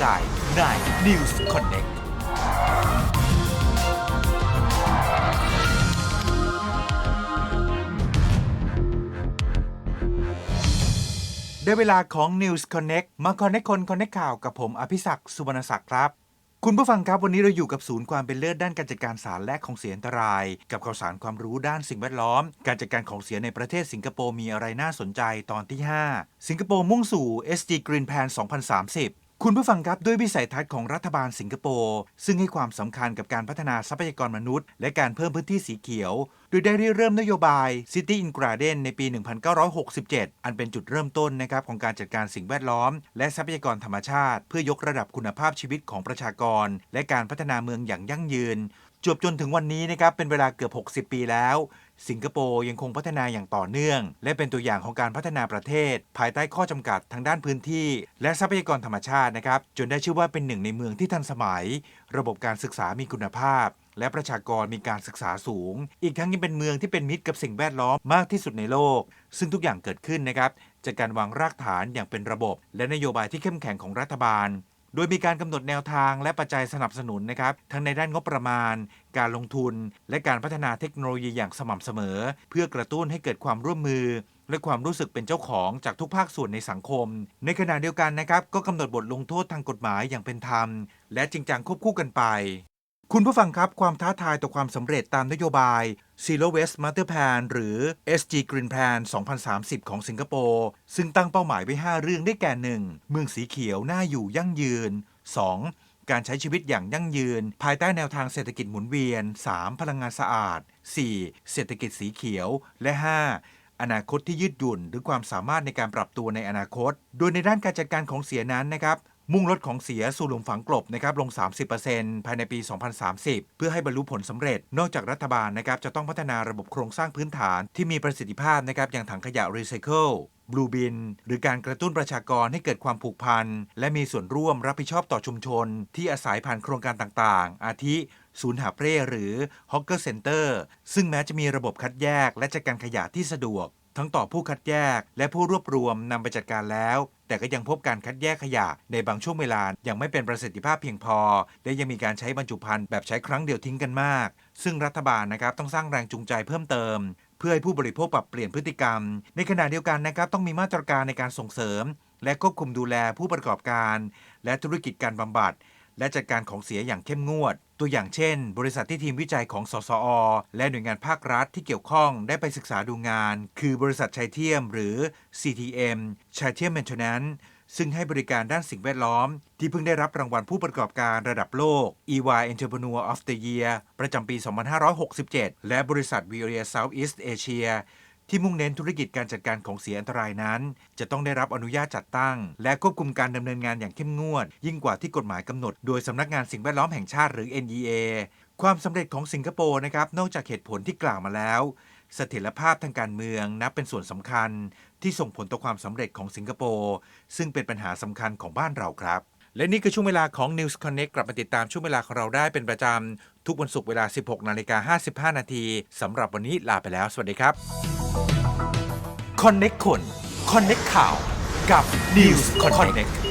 ใจใน News Connect ได้เวลาของ News Connect มา Connect คน Connect ข่าวกับผม อภิศักดิ์สุวรรณศักดิ์ครับ คุณผู้ฟังครับวันนี้เราอยู่กับศูนย์ความเป็นเลิศด้านการจัดการสารและของเสียอันตราย กับข่าวสารความรู้ด้านสิ่งแวดล้อม การจัดการของเสียในประเทศสิงคโปร์มีอะไรน่าสนใจตอนที่ 5 สิงคโปร์มุ่งสู่ SG Green Plan 2030 คุณผู้ฟังครับด้วยวิสัยทัศน์ของรัฐบาลสิงคโปร์ซึ่งให้ความสำคัญกับการพัฒนาทรัพยากรมนุษย์ และการเพิ่มพื้นที่สีเขียว โดยได้ริเริ่มนโยบาย City in Garden ในปี 1967 อันเป็นจุดเริ่มต้นนะครับของการจัดการสิ่งแวดล้อม และทรัพยากรธรรมชาติ เพื่อยกระดับคุณภาพชีวิตของประชากร และการพัฒนาเมืองอย่างยั่งยืน จวบจนถึงวันนี้นะครับเป็นเวลาเกือบ 60 ปีแล้ว สิงคโปร์ยังคงพัฒนาอย่างต่อเนื่อง และเป็นตัวอย่างของการพัฒนาประเทศ ภายใต้ข้อจำกัดทางด้านพื้นที่ และทรัพยากรธรรมชาตินะครับจนได้ชื่อว่าเป็นหนึ่งในเมืองที่ทันสมัย ระบบการศึกษามีคุณภาพ และประชากรมีการศึกษาสูง อีกทั้งยังเป็นเมืองที่เป็นมิตรกับสิ่งแวดล้อมมากที่สุดในโลก ซึ่งทุกอย่างเกิดขึ้นนะครับจากการวางรากฐานอย่างเป็นระบบ และนโยบายที่เข้มแข็งของรัฐบาล โดยมีการกำหนดแนวทางและปัจจัยสนับสนุนนะครับ ทั้งในด้านงบประมาณ การลงทุน และการพัฒนาเทคโนโลยีอย่างสม่ำเสมอ เพื่อกระตุ้นให้เกิดความร่วมมือ และความรู้สึกเป็นเจ้าของจากทุกภาคส่วนในสังคม ในขณะเดียวกันนะครับ ก็กำหนดบทลงโทษทางกฎหมายอย่างเป็นธรรม และจริงจังควบคู่กันไป คุณผู้ฟังครับ ความท้าทายต่อความสำเร็จตามนโยบาย Zero Waste Master Plan หรือ SG Green Plan 2030 ของสิงคโปร์ ซึ่งตั้งเป้าหมายไว้ 5 เรื่องได้แก่ 1. เมืองสีเขียวน่าอยู่ยั่งยืน 2. การใช้ชีวิตอย่างยั่งยืน ภายใต้แนวทางเศรษฐกิจหมุนเวียน 3. พลังงานสะอาด 4. เศรษฐกิจสีเขียว และ 5. อนาคตที่ยืดหยุ่น หรือความสามารถในการปรับตัวในอนาคต โดยในด้านการจัดการของเสียนั้นนะครับ มุ่งลดของเสียสู่หลุมฝังกลบนะครับลง 30%ภายในปี 2030 เพื่อให้บรรลุผลสำเร็จ นอกจากรัฐบาลนะครับจะต้องพัฒนาระบบโครงสร้างพื้นฐานที่มีประสิทธิภาพนะครับอย่างถังขยะรีไซเคิลบลูบิน หรือการกระตุ้นประชากรให้เกิดความผูกพัน และมีส่วนร่วมรับผิดชอบต่อชุมชน ที่อาศัยผ่านโครงการต่างๆ อาทิ ศูนย์หาบเร่หรือฮอกเกอร์เซ็นเตอร์ซึ่งแม้จะมีระบบคัดแยก และจัดการขยะที่สะดวก ทั้งต่อผู้คัดแยก และผู้รวบรวมนำไปจัดการแล้ว แต่ก็ยังพบการคัดแยกขยะในบางช่วงเวลายังไม่เป็นประสิทธิภาพเพียงพอ และยังมีการใช้บรรจุภัณฑ์แบบใช้ครั้งเดียวทิ้งกันมาก ซึ่งรัฐบาลนะครับต้องสร้างแรงจูงใจเพิ่มเติม เพื่อให้ผู้บริโภคปรับเปลี่ยนพฤติกรรม ในขณะเดียวกันนะครับต้องมีมาตรการในการส่งเสริม และควบคุมดูแลผู้ประกอบการ และธุรกิจการบำบัด และจัดการของเสียอย่างเข้มงวด ตัวอย่างเช่น บริษัทที่ทีมวิจัยของสสอ และหน่วยงานภาครัฐที่เกี่ยวข้องได้ไปศึกษาดูงาน คือบริษัทชัยเทียม หรือ CTM ชัยเทียมเมนเทนแนนซึ่งให้บริการด้านสิ่งแวดล้อม ที่เพิ่งได้รับรางวัลผู้ประกอบการระดับโลก EY Entrepreneur of the Year ประจำปี 2567 และบริษัท Viria Southeast Asia ที่มุ่งเน้นธุรกิจการจัดการของเสียอันตรายนั้น จะต้องได้รับอนุญาตจัดตั้ง และควบคุมการดำเนินงานอย่างเข้มงวด ยิ่งกว่าที่กฎหมายกำหนดโดยสำนักงานสิ่งแวดล้อมแห่งชาติหรือ NEA ความสำเร็จของสิงคโปร์นะครับนอกจากเหตุผลที่กล่าวมาแล้วเสถียรภาพทางการเมืองนับเป็นส่วนสำคัญ ที่ส่งผลต่อความสำเร็จของสิงคโปร์ซึ่งเป็นปัญหาสำคัญของบ้านเราครับ และนี่คือช่วงเวลาของ News Connect กลับมาติดตามช่วงเวลาของเราได้เป็นประจำทุกวันศุกร์เวลา 16 นาฬิกา55 นาทีสำหรับวันนี้ลาไปแล้ว สวัสดีครับ Connect คน Connect ข่าวกับ News Connect